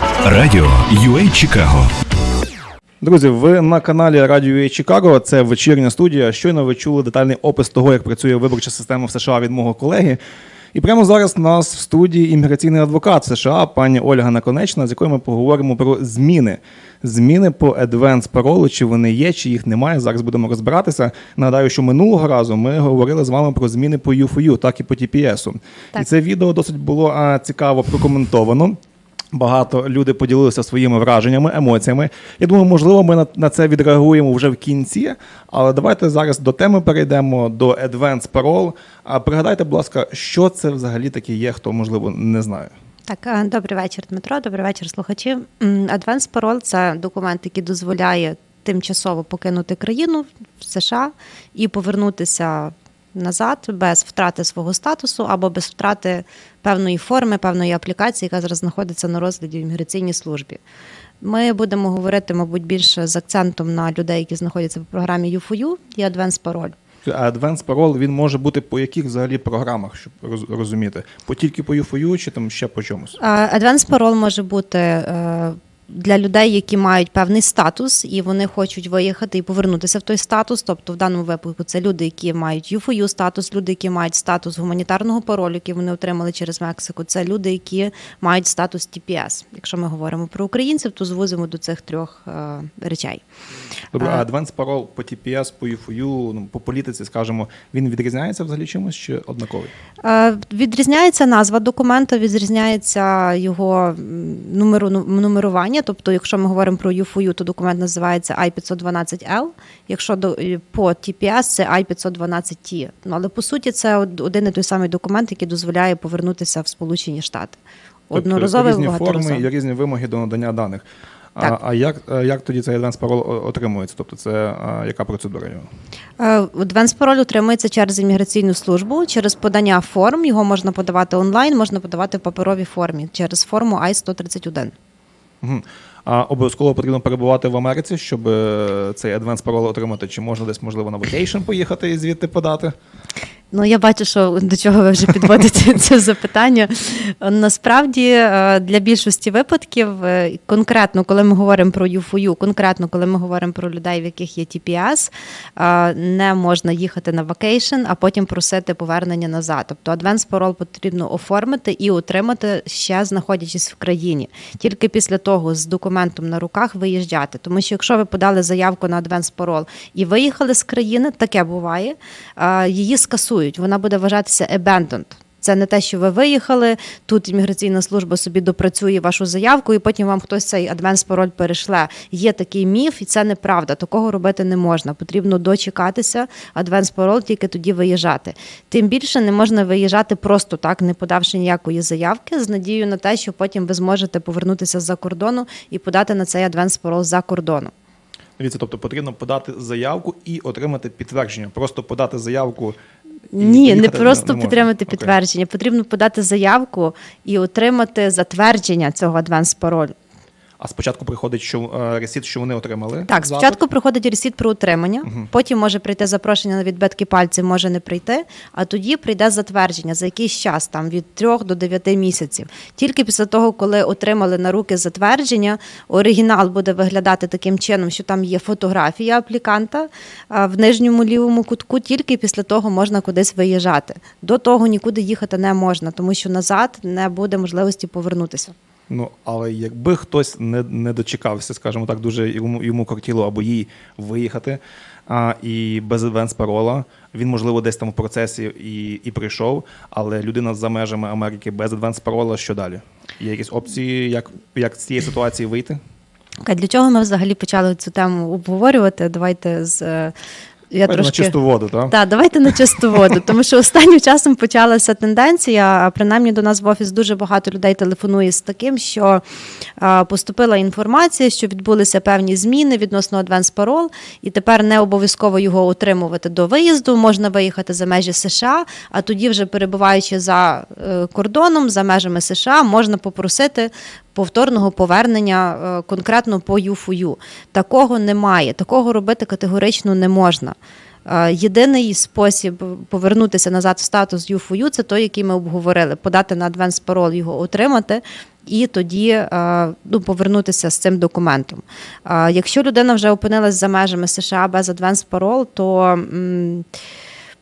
Радіо UA Чикаго. Друзі, ви на каналі Радіо UA Чикаго. Це вечірня студія. Щойно ви чули детальний опис того, як працює виборча система в США від мого колеги. І прямо зараз у нас в студії імміграційний адвокат США, пані Ольга Наконечна, з якою ми поговоримо про зміни. Зміни по Advance паролу, чи вони є, чи їх немає. Зараз будемо розбиратися. Нагадаю, що минулого разу ми говорили з вами про зміни по UFU, так і по TPS. І Так. це відео досить було а, цікаво прокоментовано. Багато люди поділилися своїми враженнями, емоціями. Я думаю, можливо, ми на, на це відреагуємо вже в кінці. Але давайте зараз до теми перейдемо до Advanced Parole. А пригадайте, будь ласка, що це взагалі таке є, хто можливо не знає. Так, е, добрий вечір, Дмитро. Добрий вечір, слухачі. М, Advance Parole – це документ, який дозволяє тимчасово покинути країну в США і повернутися назад без втрати свого статусу або без втрати певної форми, певної аплікації, яка зараз знаходиться на розгляді в імміграційній службі. Ми будемо говорити, мабуть, більше з акцентом на людей, які знаходяться в програмі UFU і Advance Parole. А Advanced Parole, він може бути по яких взагалі програмах, щоб розуміти? По тільки по UFU чи там ще по чомусь? А, Advance Parole може бути е, для людей, які мають певний статус, і вони хочуть виїхати і повернутися в той статус. Тобто, в даному випадку це люди, які мають UFU статус, люди, які мають статус гуманітарного паролю, який вони отримали через Мексику. Це люди, які мають статус TPS. Якщо ми говоримо про українців, то звузимо до цих трьох е, речей. Добре, А- а Advanced Parole по TPS, по UFU, ну, по політиці, скажімо, він відрізняється взагалі чимось чи однаковий? Е, Відрізняється назва документа, відрізняється його номеру, нумерування. Тобто, якщо ми говоримо про UFU, то документ називається I-512L. Якщо до, е, по TPS, це I-512T. Ну, але по суті, це один і той самий документ, який дозволяє повернутися в Сполучені Штати. Одноразовий тобто, різні форми, є різні вимоги до надання даних. А, Так. а як, як тоді цей Parole о- отримується? Тобто, це а, яка процедура його? Е, Advance пароль отримується через імміграційну службу, через подання форм. Його можна подавати онлайн, можна подавати в паперовій формі через форму I-131. Мгм. А обов'язково потрібно перебувати в Америці, щоб е, цей адвенс пароль отримати? Чи можна десь, можливо, на вакейшн поїхати і звідти подати? Ну, я бачу, що до чого ви вже підводите це запитання. Насправді, е, для більшості випадків, е, конкретно, коли ми говоримо про UFU, конкретно, коли ми говоримо про людей, в яких є TPS, е, не можна їхати на вакейшн, а потім просити повернення назад. Тобто Advance Parole потрібно оформити і отримати ще знаходячись в країні. Тільки після того з документом на руках виїжджати. Тому що якщо ви подали заявку на Advance Parole і виїхали з країни, таке буває, її скасують. Вона буде вважатися abandoned. Це не те, що ви виїхали, тут імміграційна служба собі допрацює вашу заявку, і потім вам хтось цей адвенс пароль перешле. Є такий міф, і це неправда. Такого робити не можна. Потрібно дочекатися адвенс пароль, тільки тоді виїжджати. Тим більше не можна виїжджати просто так, не подавши ніякої заявки, з надією на те, що потім ви зможете повернутися з-за кордону і подати на цей адвенс пароль за кордону. Дивіться, тобто потрібно подати заявку і отримати підтвердження. Просто подати заявку. Ні, не просто не підтримати підтвердження. Потрібно подати заявку і отримати затвердження цього адванс паролю. А спочатку приходить що, е, ресіт, що вони отримали. Так, запит. спочатку приходить ресіт про утримання, потім може прийти запрошення на відбитки пальців, може не прийти, а тоді прийде затвердження за якийсь час, там від 3 до 9 місяців. Тільки після того, коли отримали на руки затвердження, оригінал буде виглядати таким чином, що там є фотографія апліканта в нижньому лівому кутку. Тільки після того можна кудись виїжджати. До того нікуди їхати не можна, тому що назад не буде можливості повернутися. Ну, але якби хтось не, не дочекався, скажімо так, дуже йому, йому кортіло або їй виїхати, а, і без адвенс парола, він, можливо, десь там в процесі і, і прийшов, але людина за межами Америки без адвенс парола, що далі? Є якісь опції, як, як з цієї ситуації вийти? Для чого ми взагалі почали цю тему обговорювати? Давайте з. Я Давайте на чисту воду, так? Так, давайте на чисту воду, тому що останнім часом почалася тенденція. Принаймні до нас в офіс дуже багато людей телефонує з таким, що поступила інформація, що відбулися певні зміни відносно Advance Parole, і тепер не обов'язково його отримувати до виїзду. Можна виїхати за межі США, а тоді, вже перебуваючи за е, кордоном, за межами США, можна попросити. Повторного повернення е, конкретно по ЮФУ. Такого немає. Такого робити категорично не можна. Е, Єдиний спосіб повернутися назад в статус U4U – це той, який ми обговорили: подати на Advance Parole, його отримати. І тоді е, ну, повернутися з цим документом. Якщо людина вже опинилась за межами США без Advance Parole, то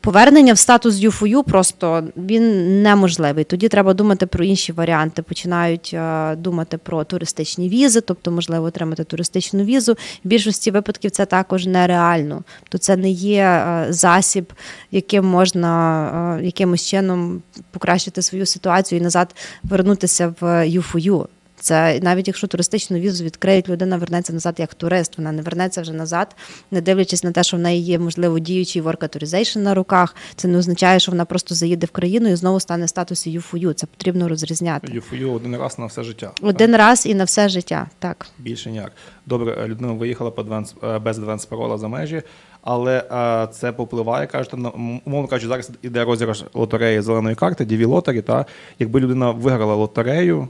Повернення в статус U4U просто він неможливий. Тоді треба думати про інші варіанти. Починають е, думати про туристичні візи, тобто можливо отримати туристичну візу. В більшості випадків це також нереально. То це не є е, засіб, яким можна е, якимось чином покращити свою ситуацію і назад вернутися в U4U. Це навіть якщо туристичну візу відкриють, людина вернеться назад як турист. Вона не вернеться вже назад, не дивлячись на те, що в неї є можливо діючий work authorization на руках. Це не означає, що вона просто заїде в країну і знову стане в статусі U4U. Це потрібно розрізняти. ЮФОЮ один раз на все життя. Один раз і на все життя. Так. Більше ніяк. Добре, е, людина виїхала по адванс, е, без адванс парола за межі, але е, це попливає, кажете, на умовно кажучи, зараз іде розіграш лотереї зеленої карти, DV лотері, та якби людина виграла лотерею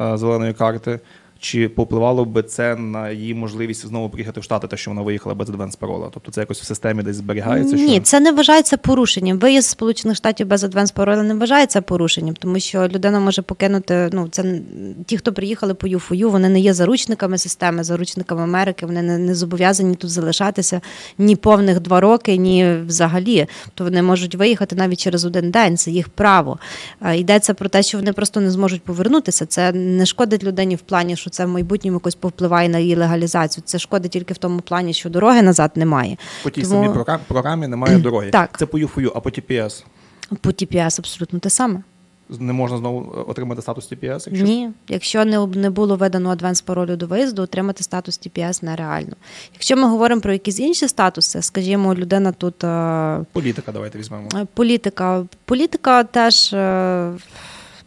зеленої карти, чи попливало би це на її можливість знову приїхати в Штати, те, що вона виїхала без адванс парола? Тобто це якось в системі десь зберігається? Ні, що... це не вважається порушенням. Виїзд з Сполучених Штатів без адванс пароля не вважається порушенням, тому що людина може покинути. Ну це ті, хто приїхали по ЮФОЮ, вони не є заручниками системи, заручниками Америки. Вони не, не зобов'язані тут залишатися ні повних два роки, ні взагалі. То вони можуть виїхати навіть через один день. Це їх право. Йдеться про те, що вони просто не зможуть повернутися. Це не шкодить людині в плані, що це в майбутньому якось повпливає на її легалізацію. Це шкодить тільки в тому плані, що дороги назад немає. По тій Тому- самій програ- програмі немає дороги. Так. Це по ЮФОЮ, а по TPS? По TPS абсолютно те саме. Не можна знову е, отримати статус TPS? Якщо... Ні, якщо не, об- не було видано адванс паролю до виїзду, отримати статус TPS нереально. Якщо ми говоримо про якісь інші статуси, скажімо, людина тут е, Політика, давайте візьмемо. е, політика. Політика теж. е,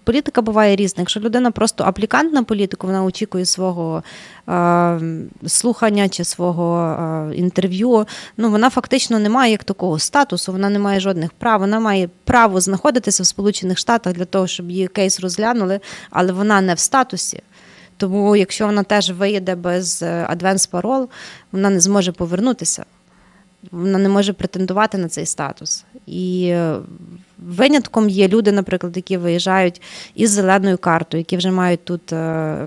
Політика буває різна. Якщо людина просто аплікант на політику, вона очікує свого е, слухання чи свого е, інтерв'ю. Ну вона фактично не має як такого статусу, вона не має жодних прав. Вона має право знаходитися в Сполучених Штатах для того, щоб її кейс розглянули, але вона не в статусі. Тому, якщо вона теж виїде без адвенс парол, вона не зможе повернутися. Вона не може претендувати на цей статус. І е, винятком є люди, наприклад, які виїжджають із зеленою картою, які вже мають тут е,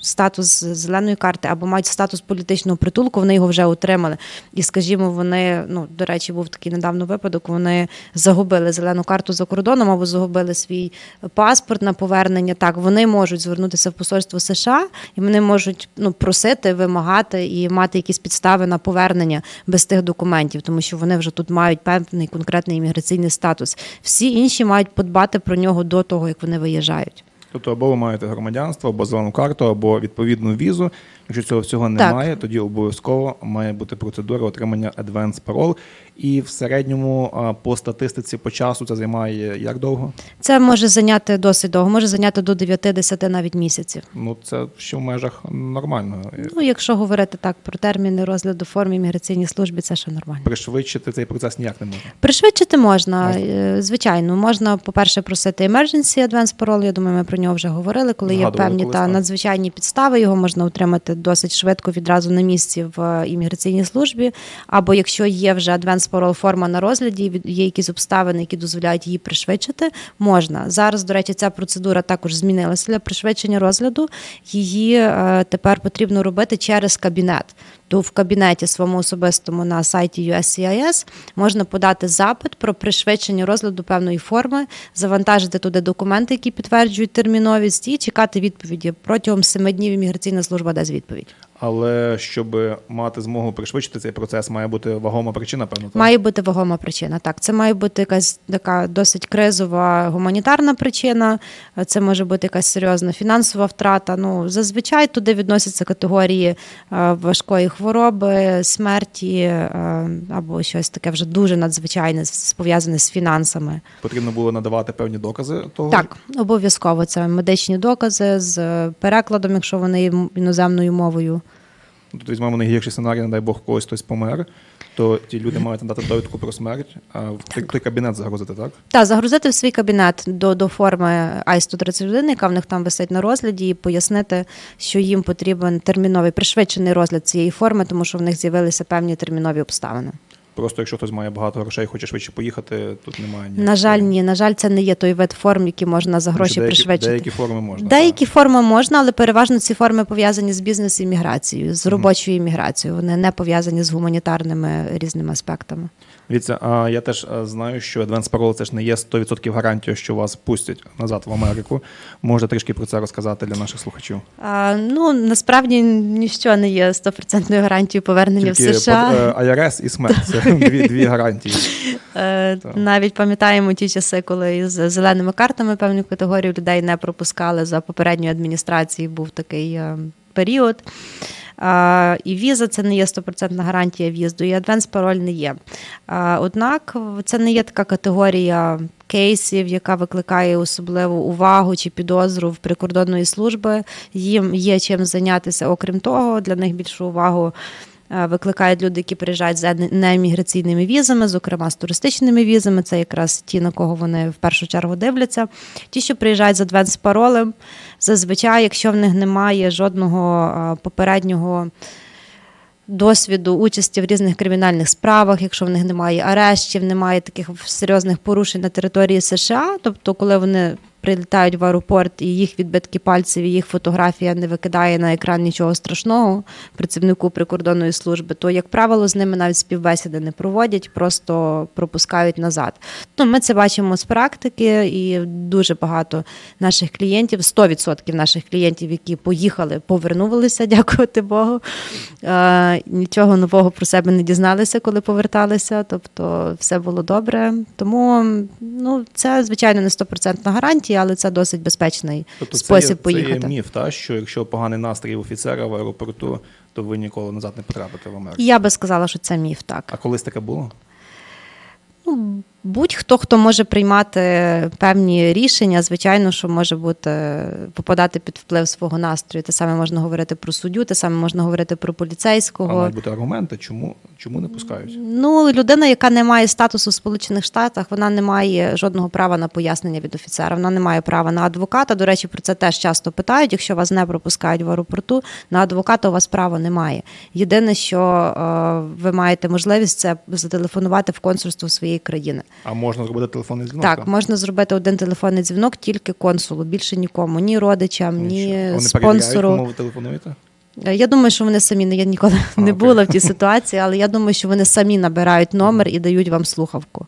статус зеленої карти або мають статус політичного притулку, вони його вже отримали. І, скажімо, вони, ну, до речі, був такий недавно випадок, вони загубили зелену карту за кордоном або загубили свій паспорт на повернення. Так, вони можуть звернутися в посольство США і вони можуть ну, просити, вимагати і мати якісь підстави на повернення без тих документів, тому що вони вже тут мають певний конкретний імміграційний статус. Всі інші мають подбати про нього до того, як вони виїжджають. Тобто або ви маєте громадянство, або зелену карту, або відповідну візу. Якщо цього всього немає, тоді обов'язково має бути процедура отримання advance parole. І в середньому по статистиці по часу це займає як довго? Це може зайняти досить довго, може зайняти до 9-10 навіть місяців. Ну це ще в межах нормального. Ну, якщо говорити так про терміни розгляду форм імміграційній службі, це ще нормально. Пришвидшити цей процес ніяк не можна. Пришвидшити можна, е, звичайно. Можна, по-перше, просити emergency advance parole, Я думаю, ми про нього вже говорили. Коли є певні колись, та так. надзвичайні підстави, його можна отримати досить швидко відразу на місці в е, імміграційній службі. Або якщо є вже advance parole форма на розгляді, є якісь обставини, які дозволяють її пришвидшити, можна. Зараз, до речі, ця процедура також змінилася для пришвидшення розгляду. Її е, тепер потрібно робити через кабінет. То в кабінеті своєму особистому на сайті USCIS можна подати запит про пришвидшення розгляду певної форми, завантажити туди документи, які підтверджують терміновість, і чекати відповіді. Протягом семи днів імміграційна служба дасть відповідь. Але щоб мати змогу пришвидшити цей процес, має бути вагома причина, певно. так? Має бути вагома причина. Так, це має бути якась така досить кризова гуманітарна причина. Це може бути якась серйозна фінансова втрата. Ну зазвичай туди відносяться категорії е, важкої хвороби, смерті е, або щось таке вже дуже надзвичайне, пов'язане з фінансами. Потрібно було надавати певні докази того. Так, обов'язково це медичні докази з перекладом, якщо вони іноземною мовою. Тут візьмемо найгірший сценарій, не дай Бог когось хтось помер, то ті люди мають надати довідку про смерть, а в той, той кабінет загрузити, так? Та загрузити в свій кабінет до, до форми ай 131 яка в них там висить на розгляді, і пояснити, що їм потрібен терміновий пришвидшений розгляд цієї форми, тому що в них з'явилися певні термінові обставини. Просто якщо хтось має багато грошей, хоче швидше поїхати, тут немає ні. На жаль, ні. На жаль, це не є той вид форм, які можна за гроші деякі, пришвидшити. Деякі форми можна. Деякі так. форми можна, але переважно ці форми пов'язані з бізнес і міграцією, з робочою імміграцією. Вони не пов'язані з гуманітарними різними аспектами. Дивіться, я теж знаю, що Advance Parole це ж не є 100% гарантією, що вас пустять назад в Америку. Можете трішки про це розказати для наших слухачів. А, ну насправді ніщо не є стопроцентною гарантією повернення Тільки в США. под- е, IRS і смерть це дві, дві гарантії. Е, Навіть пам'ятаємо ті часи, коли з зеленими картами певну категорію людей не пропускали за попередньої адміністрації. Був такий е, період. І віза це не є стопроцентна гарантія в'їзду, і адвенс пароль не є. Однак це не є така категорія кейсів, яка викликає особливу увагу чи підозру в прикордонної служби. Їм є чим зайнятися. Окрім того, для них більшу увагу викликають люди, які приїжджають з неімміграційними візами, зокрема з туристичними візами. Це якраз ті, на кого вони в першу чергу дивляться. Ті, що приїжджають з адвенс паролем, зазвичай, якщо в них немає жодного е, попереднього. Досвіду участі в різних кримінальних справах, якщо в них немає арештів, немає таких серйозних порушень на території США. Тобто, коли вони прилітають в аеропорт і їх відбитки пальців, і їх фотографія не викидає на екран нічого страшного працівнику прикордонної служби, то, як правило, з ними навіть співбесіди не проводять, просто пропускають назад. Ну, ми це бачимо з практики, і дуже багато наших клієнтів, 100% наших клієнтів, які поїхали, повернулися, дякувати Богу. Е, нічого нового про себе не дізналися, коли поверталися. Тобто все було добре. Тому ну, це, звичайно, не стопроцентна гарантія, але це досить безпечний Тобто спосіб це є, поїхати. Це є міф, та, що якщо поганий настрій офіцера в аеропорту, то ви ніколи назад не потрапите в Америку. Я би сказала, що це міф, так. А колись таке було? Ну, будь-хто, хто може приймати певні рішення, звичайно, що може бути попадати під вплив свого настрою. Те саме можна говорити про суддю, те саме можна говорити про А поліцейського. мають бути аргументи, чому, чому не пускають? Ну, людина, яка не має статусу в Сполучених Штатах, вона не має жодного права на пояснення від офіцера. Вона не має права на адвоката. До речі, про це теж часто питають. Якщо вас не пропускають в аеропорту, на адвоката у вас права немає. Єдине, що е, ви маєте можливість це зателефонувати в консульство своєї країни. А можна зробити телефонний дзвінок? Так, можна зробити один телефонний дзвінок тільки консулу, більше нікому, ні родичам, ні Вони спонсору. кому ви телефонуєте? Е, Я думаю, що вони самі я ніколи А, не окей. була в тій ситуації, але я думаю, що вони самі набирають номер і дають вам слухавку.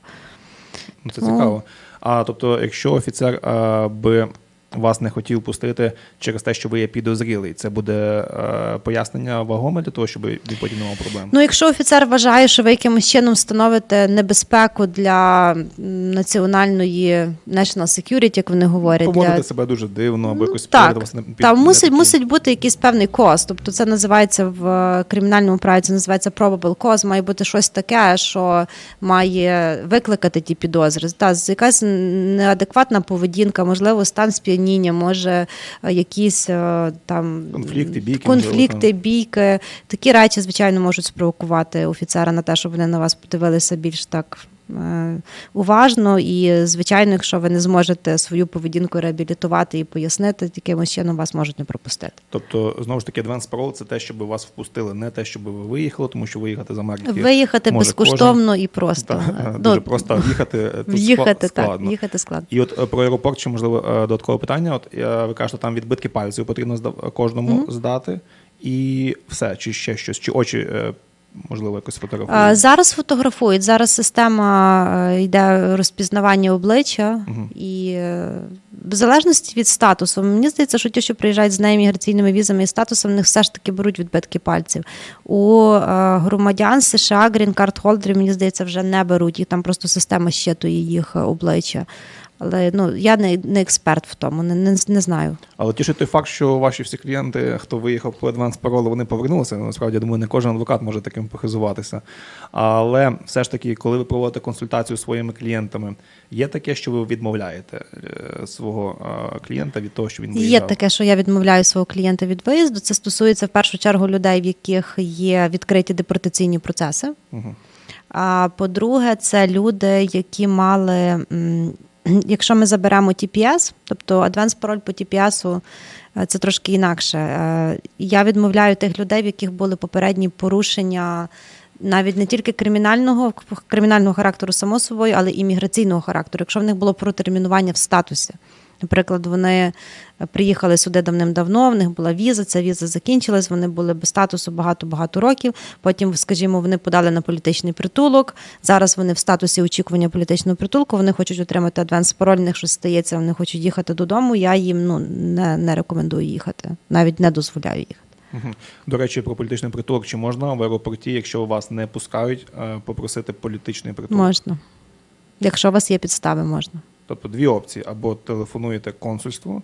Ну, це цікаво. А тобто, якщо офіцер а, би вас не хотів пустити через те, що ви є підозрілий, це буде е, пояснення вагоме для того, щоб він потім не мав проблем. Ну, якщо офіцер вважає, що ви якимось чином становите небезпеку для національної national security, як вони говорять, Поводити для себе дуже дивно, або якось Так, вас не під- Та мусить, мусить бути якийсь певний коз. Тобто це називається в е, кримінальному праві, це називається probable cause, має бути щось таке, що має викликати ті підозри. Та, якась неадекватна поведінка, можливо, стан сп'яніння, може е, якісь е, там Конфлікти, бійки, конфлікти, бійки. Такі речі, звичайно, можуть спровокувати офіцера на те, щоб вони на вас подивилися більш так. Е, Уважно і, звичайно, якщо ви не зможете свою поведінку реабілітувати і пояснити, якимось чином вас можуть не пропустити. Тобто, знову ж таки, Advance Parole – це те, щоб вас впустили, не те, щоб ви виїхали, тому що виїхати з Америки Виїхати може безкоштовно і просто. Та, Ну, дуже просто в'їхати е, тут В'їхати скла- так, складно. їхати складно. І от е, про аеропорт ще можливо е, додаткове питання. От ви кажете, там відбитки пальців потрібно кожному здати, і все, чи ще щось, чи очі можливо якось фотографують. Зараз фотографують. Зараз система е, йде розпізнавання обличчя, і е, в залежності від статусу. Мені здається, що ті, що приїжджають з неімміграційними візами і статусом, в них все ж таки беруть відбитки пальців. У е, громадян США грін-карт мені здається, вже не беруть. Їх там просто система щитує їх е, обличчя. Але ну я не, не експерт в тому, не, не, не знаю. Але тішить той факт, що ваші всі клієнти, хто виїхав по Advance Parole, вони повернулися. Ну, Насправді, я думаю, не кожен адвокат може таким похизуватися. Але все ж таки, коли ви проводите консультацію зі своїми клієнтами, є таке, що ви відмовляєте е, свого е, клієнта від того, що він Є таке, що я відмовляю свого клієнта від виїзду. Це стосується в першу чергу людей, в яких є відкриті депортаційні процеси. Мгм. А по-друге, це люди, які мали. Якщо ми заберемо TPS, тобто адванс пароль по TPS, е, це трошки інакше. Е, Я відмовляю тих людей, в яких були попередні порушення навіть не тільки кримінального кримінального характеру, само собою, але і міграційного характеру. Якщо в них було протермінування в статусі. Наприклад, вони приїхали сюди давним-давно, в них була віза, ця віза закінчилась, вони були без статусу багато-багато років. Потім, скажімо, вони подали на політичний притулок. Зараз вони в статусі очікування політичного притулку, вони хочуть отримати адванс пароль, них щось стається, вони хочуть їхати додому. Я їм ну, не, не рекомендую їхати, навіть не дозволяю їхати. До речі, про політичний притулок, чи можна в аеропорті, якщо вас не пускають, е, попросити політичний притулок? Можна. Якщо у вас є підстави, можна. Тобто дві опції: або телефонуєте консульству,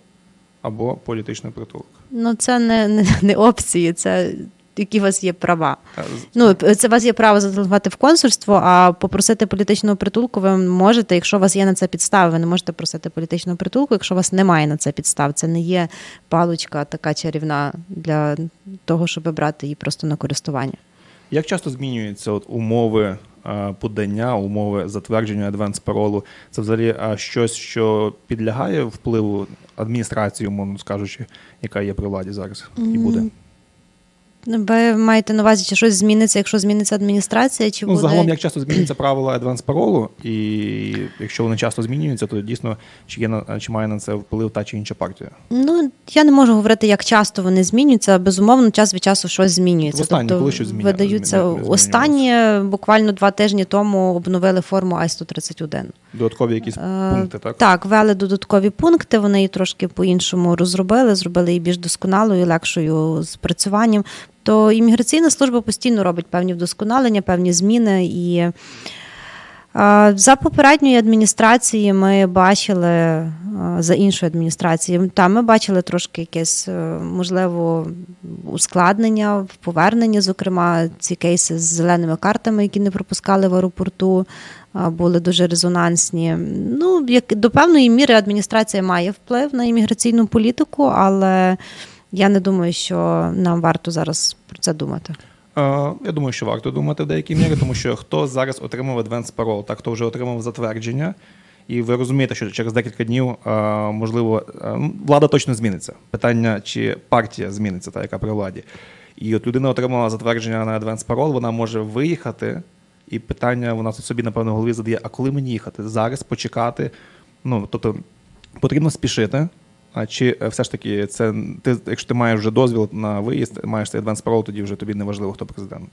або політичний притулок. Ну, це не, не, не опції, це які у вас є права. Е, Ну, це у вас є право зателефонувати в консульство, а попросити політичного притулку ви можете, якщо у вас є на це підстави, ви не можете просити політичного притулку, якщо у вас немає на це підстав. Це не є паличка така чарівна для того, щоб брати її просто на користування. Як часто змінюються от умови е, подання, умови затвердження адванс паролу? Це взагалі е, щось, що підлягає впливу адміністрації, умовно скажучи, яка є при владі зараз і буде? Ви маєте на увазі, чи щось зміниться, якщо зміниться адміністрація, чи Ну, буде... загалом, як часто змінюються правила адванс паролу, і якщо вони часто змінюються, то дійсно чи є на чи має на це вплив та чи інша партія? Ну, я не можу говорити, як часто вони змінюються. Безумовно, час від часу щось змінюється. Востаннє, тобто коли щось зміня- видаються останні буквально два тижні тому обновили форму Ай-131. Додаткові якісь Е, пункти, так? Так, ввели додаткові пункти. Вони її трошки по-іншому розробили, зробили її більш досконалою, легшою з працюванням. То імміграційна служба постійно робить певні вдосконалення, певні зміни. І за попередньої адміністрації ми бачили за іншою адміністрацією. Там ми бачили трошки якесь е, можливо ускладнення в поверненні, зокрема, ці кейси з зеленими картами, які не пропускали в аеропорту, були дуже резонансні. Ну, як до певної міри адміністрація має вплив на імміграційну політику, але я не думаю, що нам варто зараз про це думати. Е, Я думаю, що варто думати в деякій мірі, тому що хто зараз отримав адванс парол, так хто вже отримав затвердження, і ви розумієте, що через декілька днів е, можливо е, влада точно зміниться. Питання, чи партія зміниться, та яка при владі. І от людина отримала затвердження на адванс парол, вона може виїхати, і питання вона собі, напевно, в голові задає: а коли мені їхати? Зараз почекати. Ну, тобто потрібно спішити. А чи е, все ж таки це ти, якщо ти маєш вже дозвіл на виїзд, маєш цей адванс парол, тоді вже тобі не важливо, хто президент.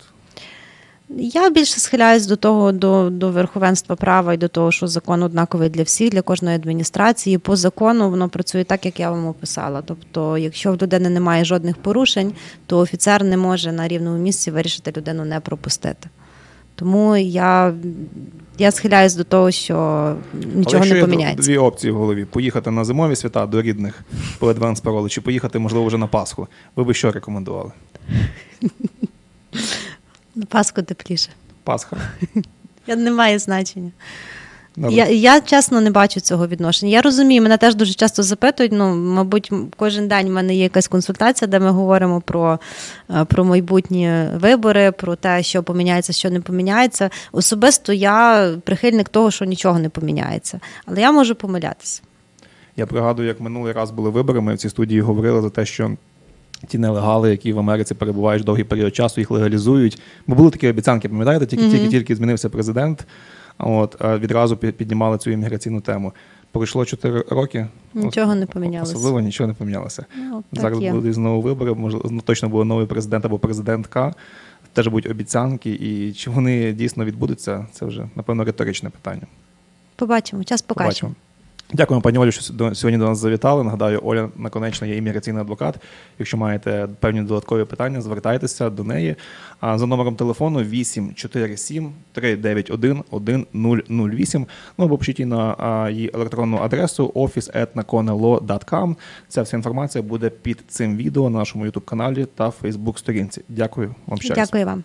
Я більше схиляюсь до того, до, до верховенства права і до того, що закон однаковий для всіх, для кожної адміністрації. По закону воно працює так, як я вам описала. Тобто, якщо в людини немає жодних порушень, то офіцер не може на рівному місці вирішити людину не пропустити. Тому я, я схиляюсь до того, що нічого Але не є поміняється. дві опції в голові: поїхати на зимові свята до рідних по адванс паролу, чи поїхати, можливо, вже на Пасху. Ви би що рекомендували? На Пасху тепліше. Пасха. Я не має значення. Я, я чесно не бачу цього відношення. Я розумію, мене теж дуже часто запитують. Ну, мабуть, кожен день в мене є якась консультація, де ми говоримо про, е, про майбутні вибори, про те, що поміняється, що не поміняється. Особисто я прихильник того, що нічого не поміняється. Але я можу помилятися. Я пригадую, як минулий раз були вибори, ми в цій студії говорили за те, що ті нелегали, які в Америці перебувають довгий період часу, їх легалізують. Бо були такі обіцянки, пам'ятаєте, тільки Мгм. тільки тільки змінився президент. От відразу піднімали цю імміграційну тему. Пройшло 4 роки. Нічого не помінялося. Особливо нічого не помінялося. Ну, Зараз є. будуть знову вибори, можливо, точно буде новий президент або президентка. Теж будуть обіцянки, і чи вони дійсно відбудуться, це вже напевно риторичне питання. Побачимо, час покаже. Побачимо. Дякуємо, пані Олю, що сьогодні до нас завітали. Нагадаю, Оля наконечно є імміграційний адвокат. Якщо маєте певні додаткові питання, звертайтеся до неї. А за номером телефону 847 391 1008. Ну або пишіть їй на її електронну адресу office.naconelo.com. Ця вся інформація буде під цим відео на нашому youtube каналі та Facebook сторінці. Дякую вам ще. Дякую вам.